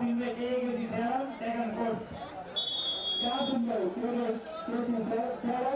పాసింది ఏగా తీసారా Jagan court catch ఉంది కోర్టు తీసారా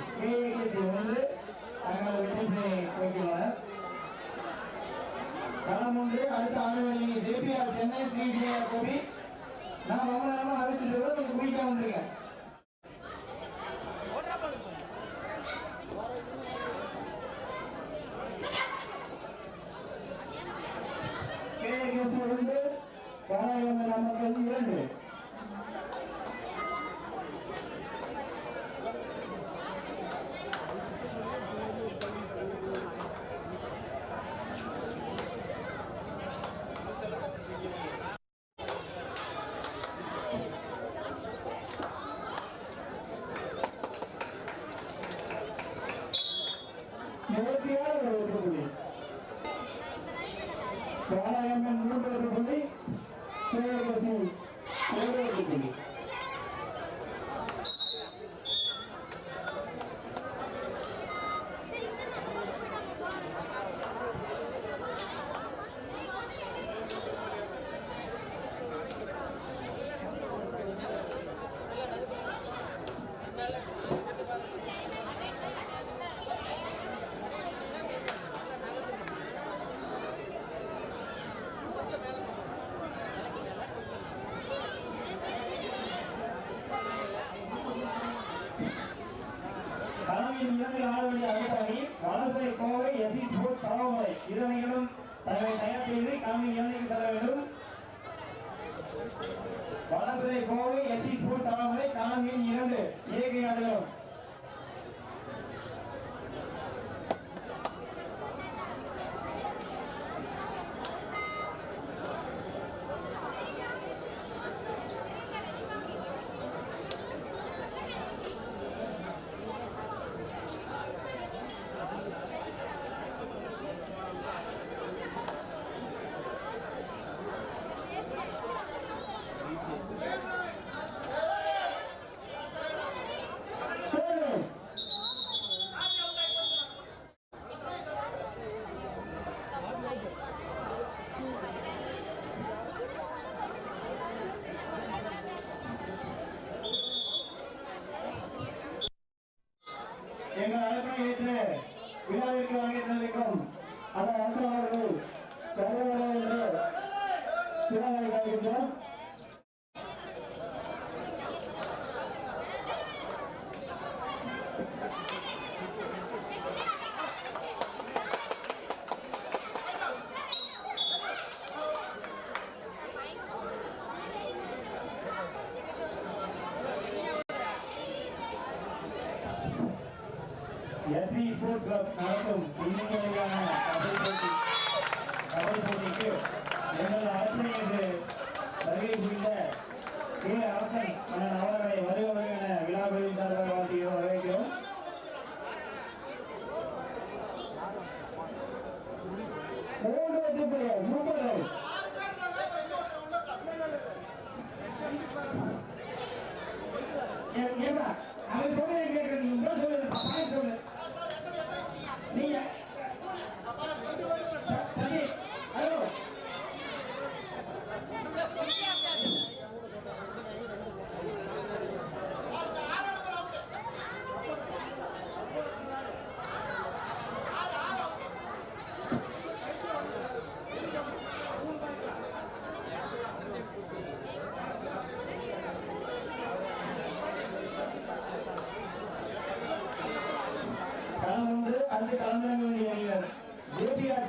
அருமையான ஒன்று வெற்றி களம் ஒன்று அடுத்த ஆண்டுவணி ஜேபிஆர் சென்னை ஸ்ரீ ஜெயா கோபி நான் ரொம்ப நேரமா அறிவிச்சிட்டு இருக்கோம் நீங்க குயிக்கா வளர்ப்பை Kovai SC sports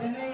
Anthony.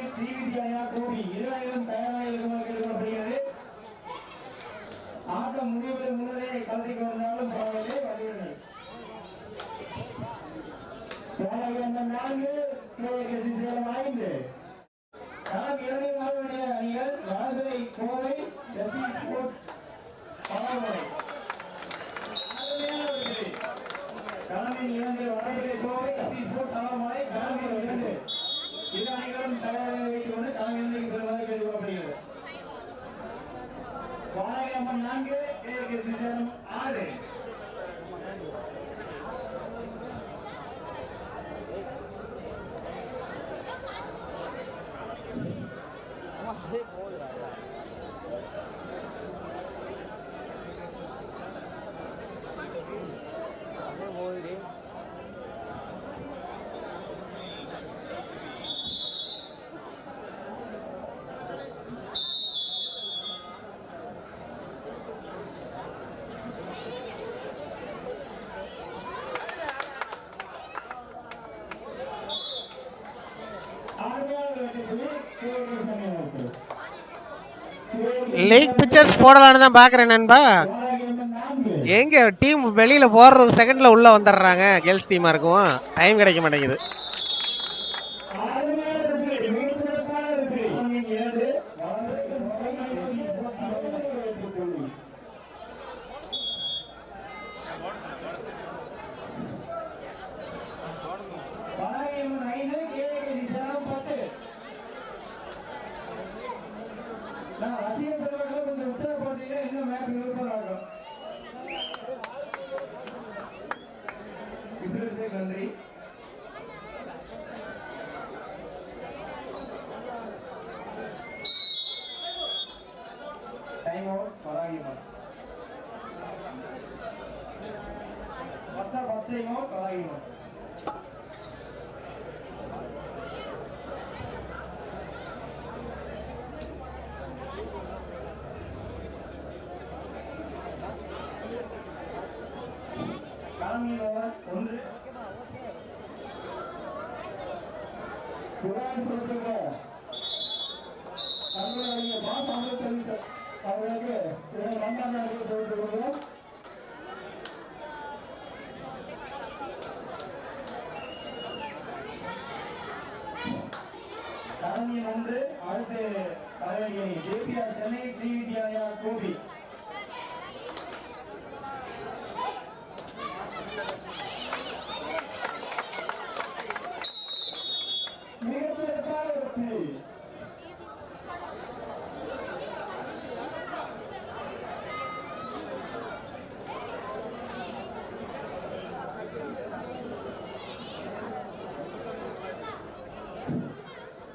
Hey, boy. Lake pictures போடலான்னு தான் பார்க்குறேன் நண்பா. எங்கே டீம் வெளியில் போடுறது செகண்டில் உள்ளே வந்துடுறாங்க. கேர்ள்ஸ் டீமாக இருக்கும் டைம் கிடைக்க மாட்டேங்குது. நான்குல ஒன்று குரான் சொல்லுங்க தங்களுடைய பாஸ் அமிர்த அவர்களுக்கு மன்னாடி அடுத்து தலைவர்கள் ஜேபிஆர் சென்னை சிவிடிஆர் கோபி.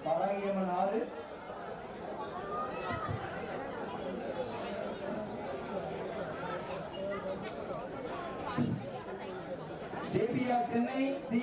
பாராகியம்மன் ஆறு தேவியா சென்னை சி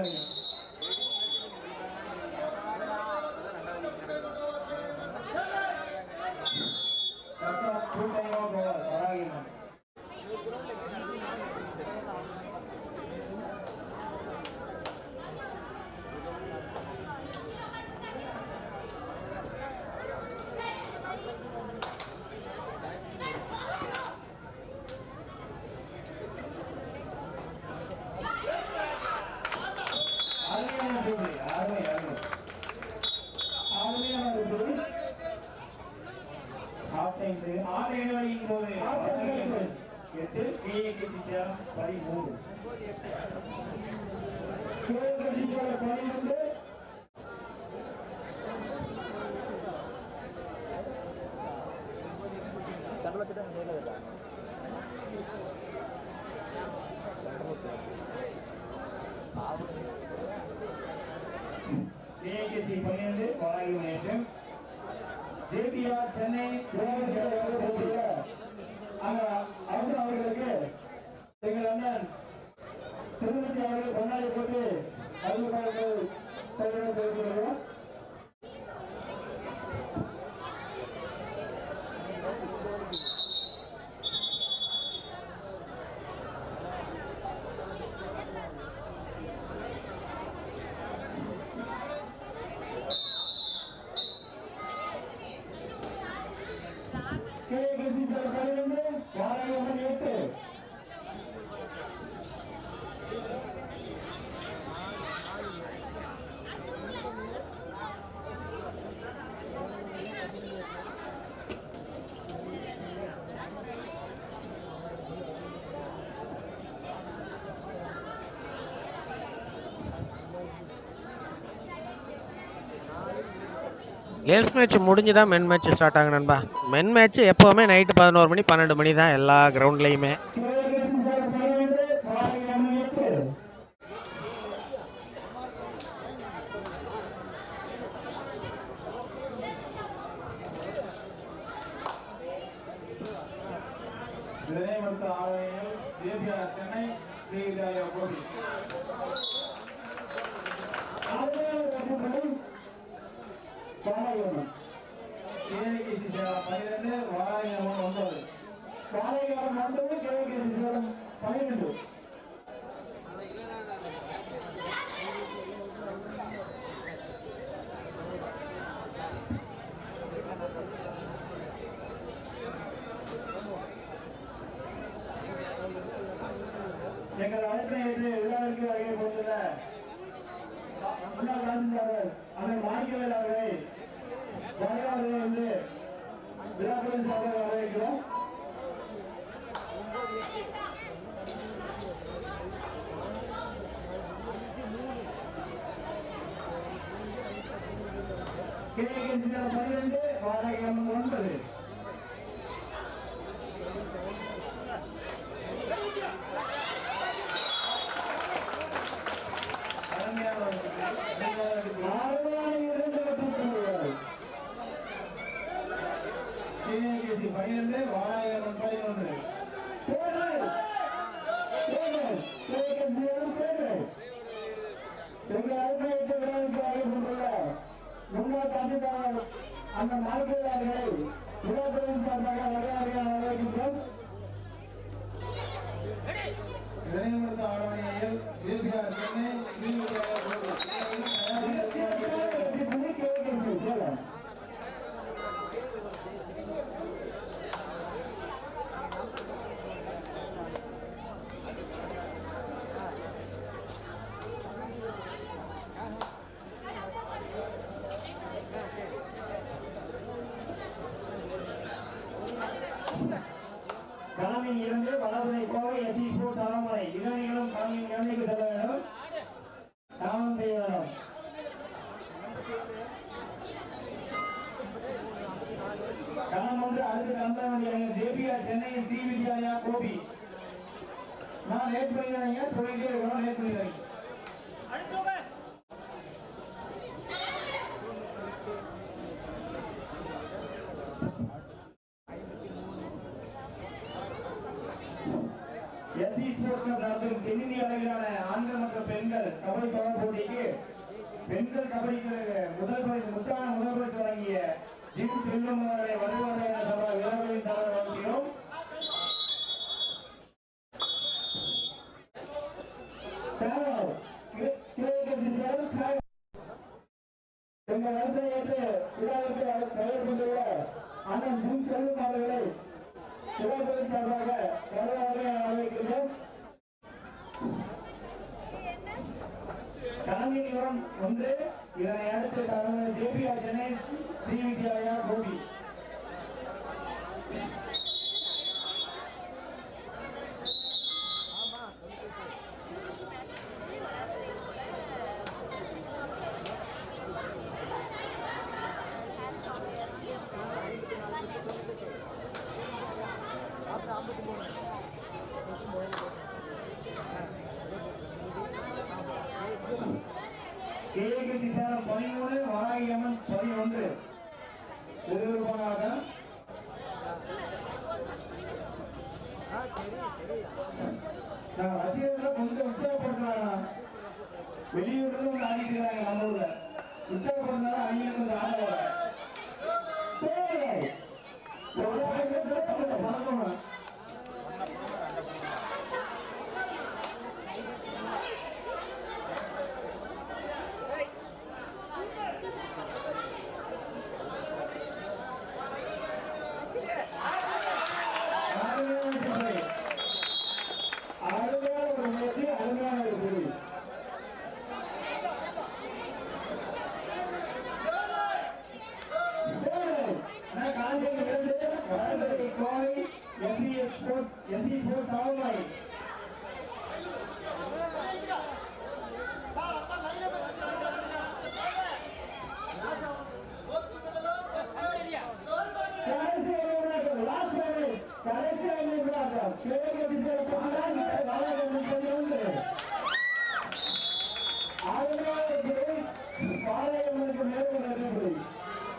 Hallelujah ಗಾಡಿ கேர்ள்ஸ் மேட்ச் முடிஞ்சு தான் மென் மேட்ச் ஸ்டார்ட் ஆகும் நண்பா. மென் மேட்ச் எப்போவுமே நைட்டு பதினோரு மணி பன்னெண்டு மணி தான் எல்லா கிரவுண்ட்லேயுமே சென்னை ஸ்ரீ கோமலியம்மன் கேவிகேசி சேலம் பன்னிரெண்டு வாராயம்மன் ஒன்பது. வாராயம்மன் ஒன்பது கேவிகேசி சேலம் பன்னிரெண்டு விழாக்களின் சார்பாக வரவேற்கிறோம் கிழக்கு பன்னிரண்டு வாடகை ஒன்பது இந்திய அளவிலான ஆண்கள் மற்றும் பெண்கள் கபடி தொடர் போட்டிக்கு பெண்கள் கபடி முதல் பரிசு முத்தான முதல் பரிசு வழங்கிய ஜிம் செல்லும் அவர்களை வருவார்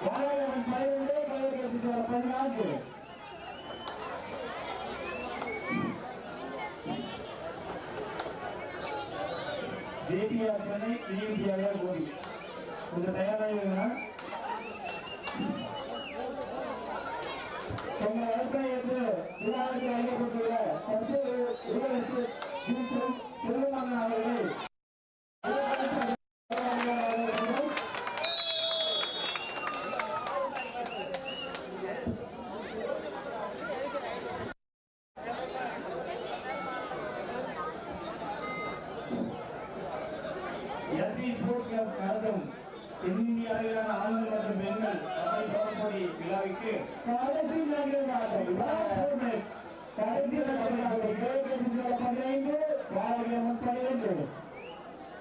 యాభై పన్నెండు పన్నెండు కలిసి పద్నాలుగు ಜೆಪಿಆರ್ ಸರಿ ಡಿ ಪಿಆರ್ ಗೋಲಿ ಒಂದು ತಯಾರಾಗಿ தென்னிந்திய அளவிலான ஆண்கள் மற்றும்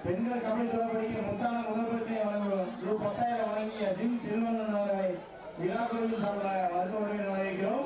பெண்கள் தமிழ் தமிழ் தொடர்புடைய முத்தான முதல் பரிசை வழங்குவோம் ரூ பத்தாயிரம் வழங்கிய ஜிம் திருவண்ணன் விழா குழுவின் சார்பாக வருத்தோடு வரவேற்கிறோம்.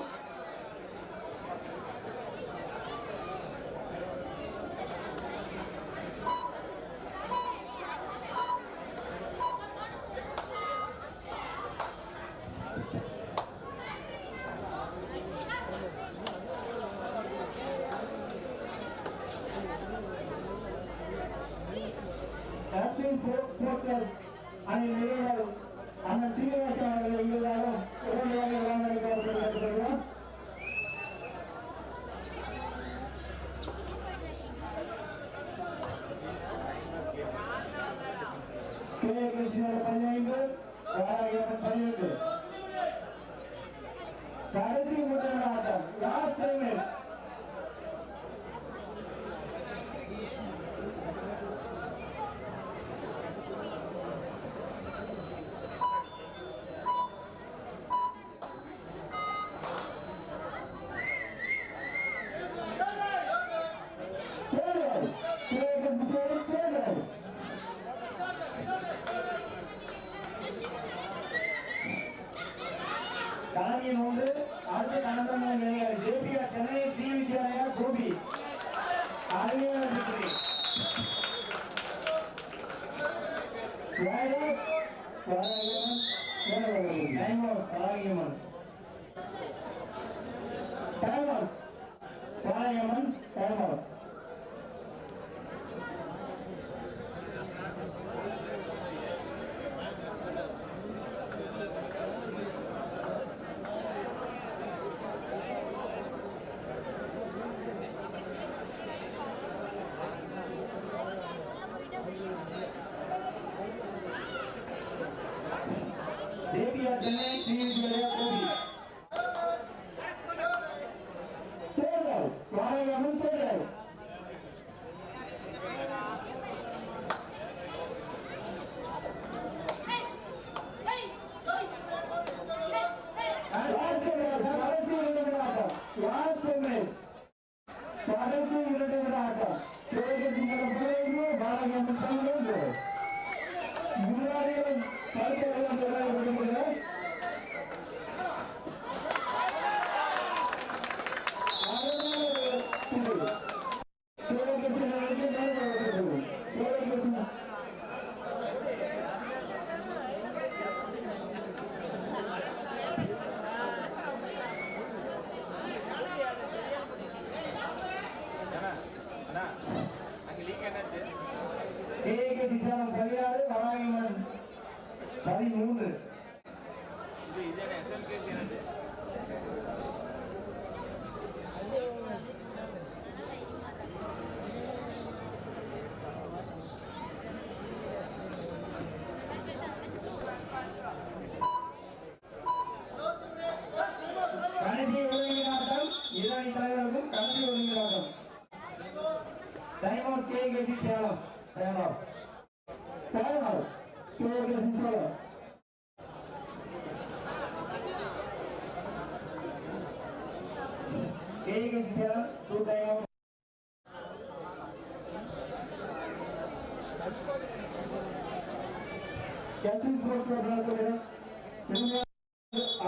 பதிமூணு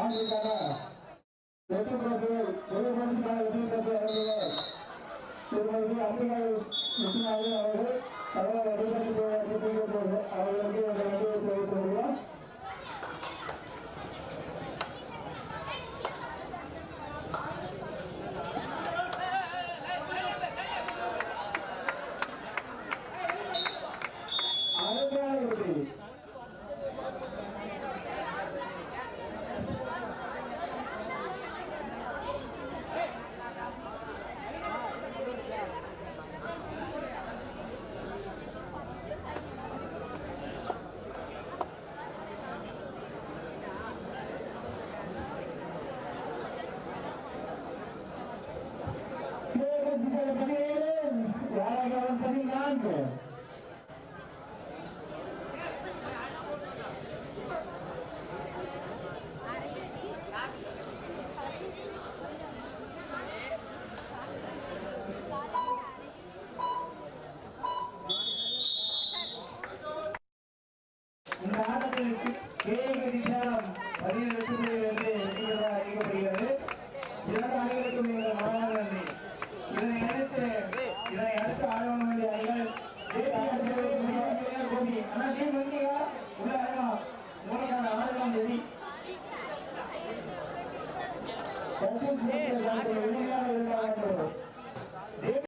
ஆண்டிற்கான தேசப்பிரபு தொழில்நுட்ப திருமதி அம்பிகாய் விஸ்வநாதன் அவர்கள் அவர்கள் அவர்களுக்கு